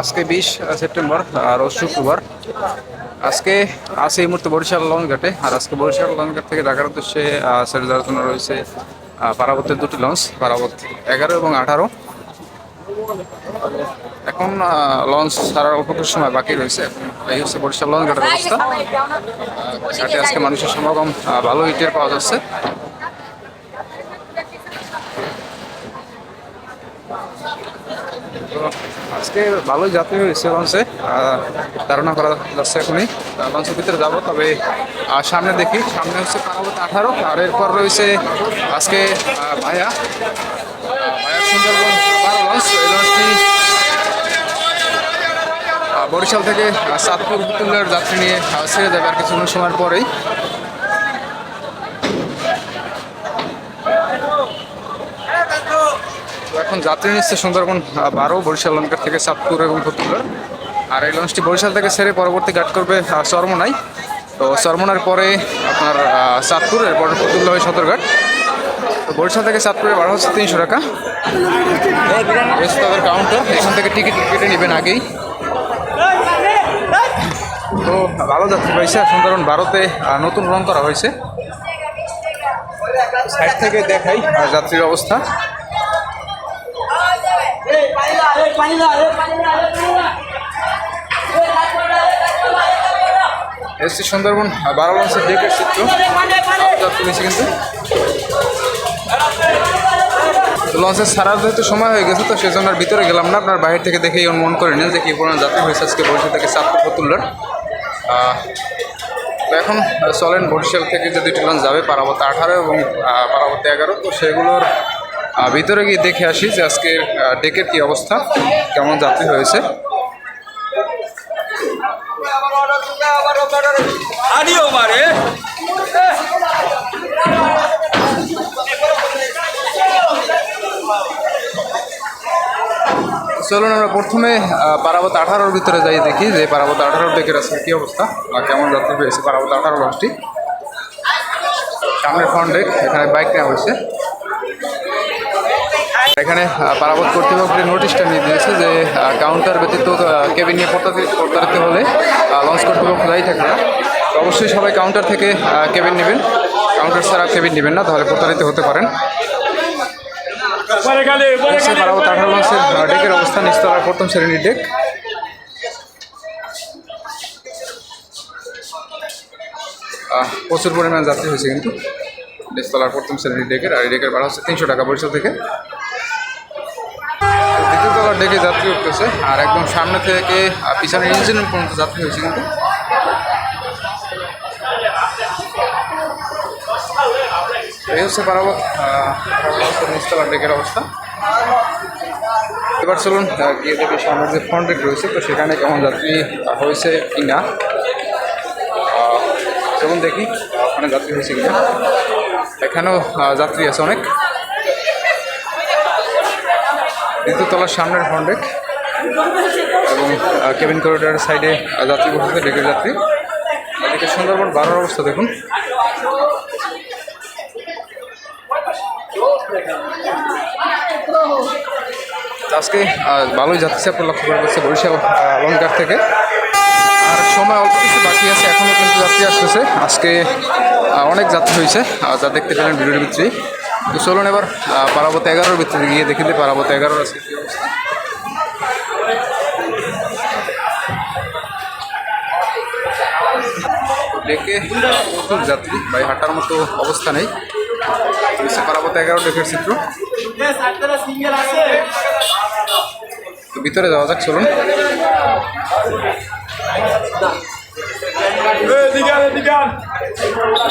আজকে বিশ সেপ্টেম্বর আর শুক্রবার। আজকে আছে এই মুহূর্তে বরিশাল লঞ্চ ঘাটে আর আজকে বরিশাল লঞ্চ ঘাট থেকে ঢাকার উদ্দেশ্যে সেরে যাওয়ার জন্য রয়েছে পারাবতের দুটি লঞ্চ পারাবত এগারো এবং আঠারো। এখন লঞ্চ ছাড়ার অল্প সময় বাকি রয়েছে। এই হচ্ছে বরিশাল লঞ্চ ঘাটের অবস্থা ঘাটে আজকে মানুষের সমাগম ভালো ইটের পাওয়া যাচ্ছে। আজকে ভালোই যাত্রী হয়েছে লঞ্চে ধারণা করা যাচ্ছে এখনই। লঞ্চের ভিতরে যাব, তবে সামনে দেখি। সামনে হচ্ছে পারাবত আঠারো, আর এরপর রয়েছে আজকে ভায়া। ভায়া সুন্দরবন লঞ্চ। এই লঞ্চটি বরিশাল থেকে চাঁদপুর উপকূলের যাত্রী নিয়ে ছেড়ে যাবে আর কিছুক্ষণ সময়ের পরেই। এখন যাত্রী নিচ্ছে সুন্দরবন বারো বরিশাল লঙ্কার থেকে চাঁদপুর এবং ফতুল্লার আর এই লঞ্চটি বরিশাল থেকে সেরে পরবর্তী ঘাট করবে চরমোনাই। তো চরমোনার পরে আপনার চাঁদপুর এরপর ফতুল্লা হয়ে সদরঘাট। তো বরিশাল থেকে চাঁদপুরে বারো হচ্ছে তিনশো টাকা। তাদের কাউন্টার এখান থেকে টিকিট কেটে নেবেন আগেই। তো ভালো যাত্রী পাইছে সুন্দরবন বারোতে নতুন রং করা হয়েছে। সাইড থেকে দেখাই। যাত্রীর অবস্থা। এসছি সুন্দরবন বারো লঞ্চের ডেকের চিত্র। নিয়েছে কিন্তু। লঞ্চের ছাড়ার যেহেতু সময় হয়ে গেছে তো সেজন্য আর ভিতরে গেলাম না। আপনার বাইরে থেকে দেখেই অনুমান করে নিন যে কি পরিমাণ যাত্রী হয়েছে আজকে বরিশাল থেকে চাঁদপুর ফতুল্লার তো এখন চলেন বরিশাল থেকে যে দুটি লঞ্চ যাবে পারাবত আঠারো এবং পারাবত এগারো। তো সেগুলোর ভিতরে গিয়ে দেখে আসি যে আজকের ডেকের কি অবস্থা কেমন যাত্রী হয়েছে। চলুন আমরা প্রথমে পারাবত আঠারোর ভিতরে যাই দেখি যে পারাবত আঠারোর ডেকের আছে কি অবস্থা আর কেমন যাত্রী হয়েছে পারাবত আঠারো লঞ্চটি সামনের ফ্রন্ট ডেক এখানে বাইক নেওয়া হয়েছে। এখানে পারাবত কর্তৃপক্ষ নোটিশটা নিয়ে দিয়েছে যে কাউন্টার ব্যতীত কেবিন নিয়ে প্রতারিত হলে লঞ্চ কর্তৃপক্ষ দায়ী থাকবে না। অবশ্যই সবাই কাউন্টার থেকে কেবিন নেবেন। কাউন্টার ছাড়া কেবিন নেবেন না তাহলে প্রতারিত হতে পারেন। পারাবত আঠারো লঞ্চের ডেকের অবস্থান নিস্তলার প্রথম শ্রেণির ডেক প্রচুর পরিমাণ যাত্রী হয়েছে কিন্তু। নিস্তলার প্রথম শ্রেণির ডেকের আর এই ডেকের ভাড়া হচ্ছে তিনশো টাকা বরিশাল থেকে। তলার ডেকে যাত্রী উঠতেছে। আর একদম সামনে থেকে পিছনের ইঞ্জিন পর্যন্ত যাত্রী হয়েছে কিন্তু। এই হচ্ছে নিস্তলার ডেকের অবস্থা। এবার চলুন গিয়ে দেখি সামনের যে ফ্রন্ট ডেক রয়েছে, তো সেখানে কেমন যাত্রী হয়েছে কি না চলুন দেখি ওখানে যাত্রী হয়েছে কিনা। এখানেও যাত্রী আছে অনেক। দ্বিতীয় তলার সামনের ফ্রন্ট ডেক এবং কেবিন করিডোরের সাইডে যাত্রী বসেছে ডেকের যাত্রী। এদিকে সুন্দরবন বারোর অবস্থা দেখুন। আজকে ভালোই যাচ্ছে আপনার লক্ষ্য করে যাচ্ছে বরিশাল লঙ্কার থেকে। আর সময় অল্প কিছু বাকি আছে এখনও কিন্তু যাত্রী আসতেছে। আজকে অনেক যাত্রী হয়েছে যা দেখতে পেলেন ভিডিওর ভিতরেই তো চলুন এবার? পারাবত এগারোর ভিতরে গিয়ে দেখে পারাবত এগারোর আজকে কী অবস্থা। ডেকে প্রচুর যাত্রী, ভাই হাঁটার মতো অবস্থা নেই। পারাবত এগারো ডেকের চিত্র। তো ভিতরে যাওয়া যাক, চলুন।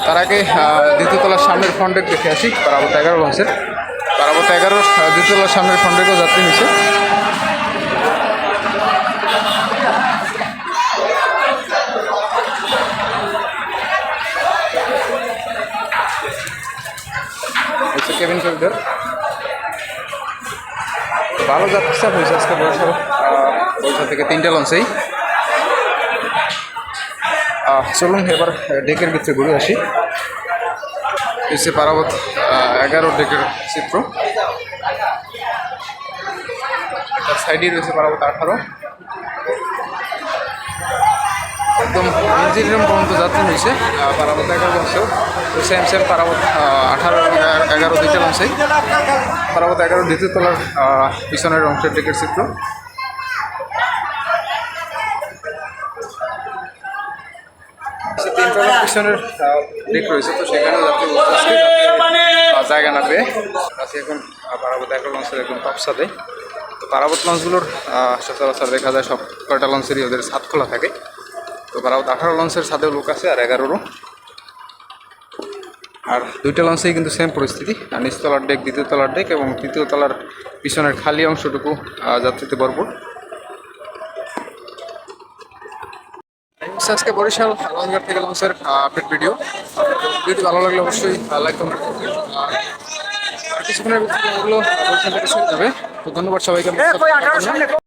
তার আগে আহ, দ্বিতীয় তলার সামনের ফ্রন্টেক দেখে আসি পারাবত এগারো লঞ্চের পারাবত এগারো দ্বিতীয় তলার সামনের ফ্রন্টেকও যাত্রী হয়েছে ভালো যাত্রী চাপ হয়েছে আজকে আহ, বরিশাল থেকে তিনটে লঞ্চেই চলুন এবার ডেকের ভিতরে ঘুরে আসি। এসে পারাবত এগারো ডেকের চিত্র। তার সাইডে রয়েছে পারাবত আঠারো। একদম ইঞ্জিনিয়ারিং পর্যন্ত যাত্রী হয়েছে পারাবত এগারো বছর। সেম সেম পারাবত আঠারো, এগারো দুইটা অংশে পারাবত এগারো দ্বিতীয় তলার পিছনের অংশের ডেকের চিত্র। পিছনের দিক রয়েছে তো সেখানে আহ, জায়গা না পেয়ে আছি এখন পারাবত এগারো লঞ্চের একদম টপ সাথে। তো পারাবত লঞ্চগুলোর সচরাচর দেখা যায় সব কয়টা লঞ্চেরই ওদের ছাদ খোলা থাকে। তো পারাবত আঠারো লঞ্চের ছাদেও লোক আছে আর এগারোরও। আর দুইটা লঞ্চেই কিন্তু সেম পরিস্থিতি। আর নিচতলার ডেক দ্বিতীয় তলার ডেক এবং তৃতীয় তলার পিছনের খালি অংশটুকু যাত্রীতে ভরপুর। আজকে বরিশাল লঞ্চঘাট থেকে লঞ্চের আপডেট ভিডিও যদি ভালো লাগলে অবশ্যই লাইক কমেন্ট কিছুক্ষণের ভিতরে বরিশাল থেকে যাবে। তো ধন্যবাদ সবাইকে।